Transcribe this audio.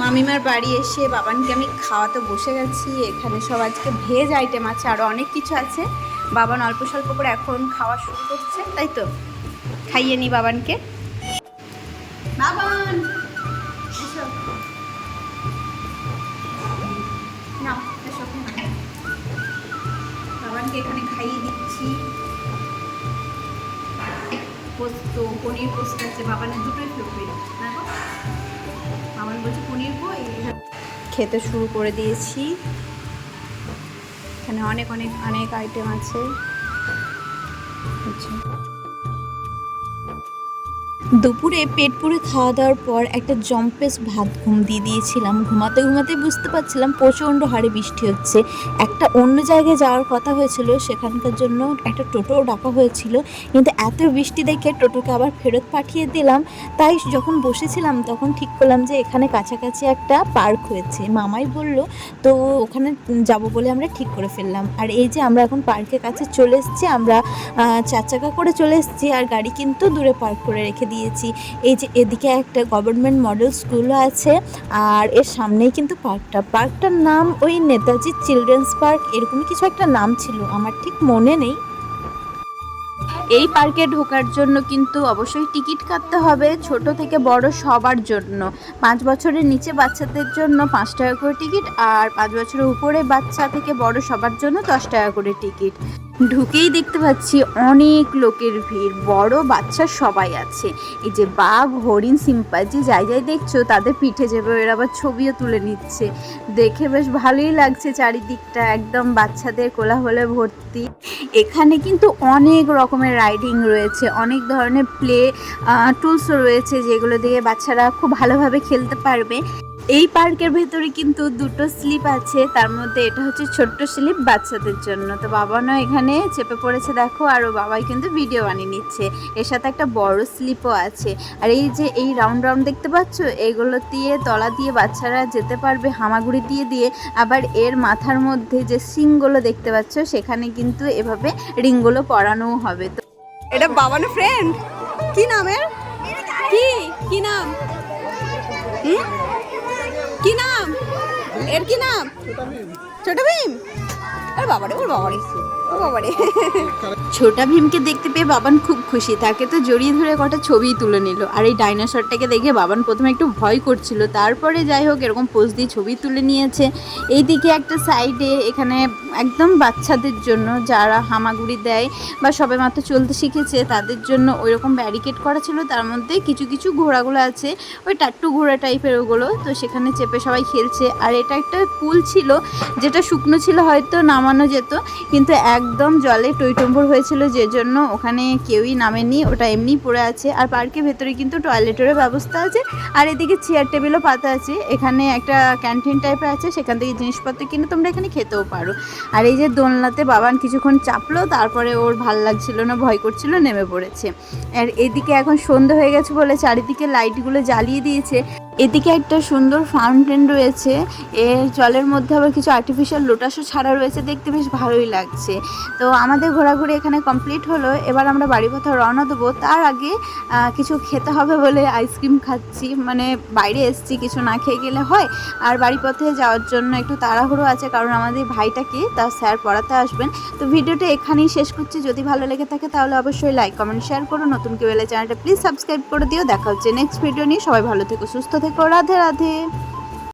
মামিমার বাড়ি এসে বাবানকে আমি খাওয়াতে বসে গেছি। এখানে সব আজকে ভেজ আইটেম আছে আরও অনেক কিছু আছে। বাবান অল্প স্বল্প করে এখন খাওয়া শুরু করছে, তাই তো? খাইয়ে নি বাবানকে। বাবান। বাবানকে এখানে খাইয়ে দিচ্ছি। পোস্ত, পনির পোস্ত আছে, বাবানের দুটোই ফেভারিট না বাবান বলছে পনির কই খেতে শুরু করে দিয়েছি। এখানে অনেক অনেক অনেক আইটেম আছে। দুপুরে পেট পুরে খাওয়া দাওয়ার পর একটা জম্পেস ভাত ঘুম দিয়ে দিয়েছিলাম। ঘুমাতে ঘুমাতে বুঝতে পারছিলাম প্রচণ্ড হারে বৃষ্টি হচ্ছে। একটা অন্য জায়গায় যাওয়ার কথা হয়েছিল, সেখানকার জন্য একটা টোটোও ডাকা হয়েছিল। কিন্তু এত বৃষ্টি দেখে টোটোকে আবার ফেরত পাঠিয়ে দিলাম। তাই যখন বসেছিলাম তখন ঠিক করলাম যে এখানে কাছাকাছি একটা পার্ক হয়েছে। মামাই বলল, তো ওখানে যাব বলে আমরা ঠিক করে ফেললাম। আর এই যে আমরা এখন পার্কের কাছে চলে এসেছি, আমরা চার চাকা করে চলে এসেছি আর গাড়ি কিন্তু দূরে পার্ক করে রেখে দিয়েছি। এই যে এদিকে একটা গভর্নমেন্ট মডেল স্কুলও আছে, আর এর সামনেই কিন্তু পার্কটা পার্কটার নাম ওই নেতাজি চিলড্রেন্স পার্ক এরকমই কিছু একটা নাম ছিল, আমার ঠিক মনে নেই। এই পার্কে ঢোকার জন্য কিন্তু অবশ্যই টিকিট কাটতে হবে, ছোট থেকে বড় সবার জন্য। পাঁচ বছরের নিচে বাচ্চাদের জন্য পাঁচ টাকা করে টিকিট আর পাঁচ বছরের উপরে বাচ্চা থেকে বড় সবার জন্য দশ টাকা করে টিকিট ঢুকেই দেখতে পাচ্ছি অনেক লোকের ভিড়। বড় বাচ্চা সবাই আছে। এই যে বাঘ, হরিণ সিম্পাজি যাই যাই দেখছ, তাদের পিঠে যাবে এরা আবার ছবিও তুলে নিচ্ছে। দেখে বেশ ভালোই লাগছে চারিদিকটা, একদম বাচ্চাদের কোলাহলে ভর্তি। এখানে কিন্তু অনেক রকমের রাইডিং রয়েছে, অনেক ধরনের প্লে টুলসও রয়েছে যেগুলো দিয়ে বাচ্চারা খুব ভালোভাবে খেলতে পারবে। এই পার্কের ভেতরে কিন্তু দুটো স্লিপ আছে, তার মধ্যে এটা হচ্ছে ছোট্ট স্লিপ বাচ্চাদের জন্য। তো বাবা বাবানও এখানে চেপে পড়েছে, দেখো, আর ও বাবাই কিন্তু ভিডিও বানিয়ে নিচ্ছে। এর সাথে একটা বড় স্লিপও আছে। আর এই যে এই রাউন্ড রাউন্ড দেখতে পাচ্ছ? এগুলো দিয়ে, তলা দিয়ে বাচ্চারা যেতে পারবে, হামাগুড়ি দিয়ে দিয়ে। আবার এর মাথার মধ্যে যে সিংগুলো দেখতে পাচ্ছ, সেখানে কিন্তু এভাবে রিংগুলো পরানোও হবে। তো এটা বাবানের ফ্রেন্ড কি নামের কি? কি নাম? হুম? কি নাম? এর কি নাম? ছোট ভীম? আরে বাবারে ওর বাবারে। ও বাবারে। ছোটা ভীমকে দেখতে পেয়ে বাবান খুব খুশি। তাকে তো জড়িয়ে ধরে কটা ছবি তুলে নিল। আর এই ডাইনোসরটাকে দেখে বাবান প্রথমে একটু ভয় করছিল। তারপরে যাই হোক, এরকম পোজ দিয়ে ছবি তুলে নিয়েছে। এইদিকে একটা সাইডে এখানে একদম বাচ্চাদের জন্য যারা হামাগুড়ি দেয় বা সবে মাত্র চলতে শিখেছে, তাদের জন্য ওই রকম ব্যারিকেড করা ছিল। তার মধ্যে কিছু কিছু ঘোড়াগুলো আছে। ওই টাট্টু ঘোড়া টাইপের ওগুলো। তো সেখানে চেপে সবাই খেলছে। আর এটা একটা পুল ছিল, যেটা শুকনো ছিল হয়তো নামানো যেত, কিন্তু একদম জলে টইটম্বর হয়েছিল যে জন্য ওখানে কেউই নামেনি, ওটা এমনি পড়ে আছে। আর পার্কের ভেতরে কিন্তু টয়লেটেরও ব্যবস্থা আছে। আর এদিকে চেয়ার টেবিলও পাতা আছে। এখানে একটা ক্যান্টিন টাইপের আছে, সেখান থেকে জিনিসপত্র কিনে তোমরা এখানে খেতেও পারো। আর এই যে দোলনাতে বাবান কিছুক্ষণ চাপলো, তারপরে ওর ভালো লাগছিল না, ভয় করছিল, নেমে পড়েছে। আর এদিকে এখন সন্ধে হয়ে গেছে বলে চারিদিকে লাইটগুলো জ্বালিয়ে দিয়েছে। এদিকে একটা সুন্দর ফাউন্টেন রয়েছে। এর জলের মধ্যে আবার কিছু আর্টিফিশিয়াল লোটাসও ছাড়া রয়েছে। দেখতে বেশ ভালোই লাগছে। তো আমাদের ঘোরাঘুরি এখানে কমপ্লিট হলো। এবার আমরা বাড়ি কোথাও রওনা দেবো। তার আগে কিছু খেতে হবে বলে আইসক্রিম খাচ্ছি। মানে বাইরে এসছি, কিছু না খেয়ে গেলে হয়। আর বাড়ি পথে যাওয়ার জন্য একটু তাড়াহুড়ো আছে, কারণ আমাদের ভাইটাকে তার স্যার পড়াতে আসবেন। তো ভিডিওটা এখানেই শেষ করছি। যদি ভালো লেগে থাকে, তাহলে অবশ্যই লাইক কমেন্ট শেয়ার করো। নতুন কেউ এলে চ্যানেলটা প্লিজ সাবস্ক্রাইব করে দিও। দেখা হচ্ছে নেক্সট ভিডিও নিয়ে। সবাই ভালো থেকো, সুস্থ থেকো রাধে রাধে।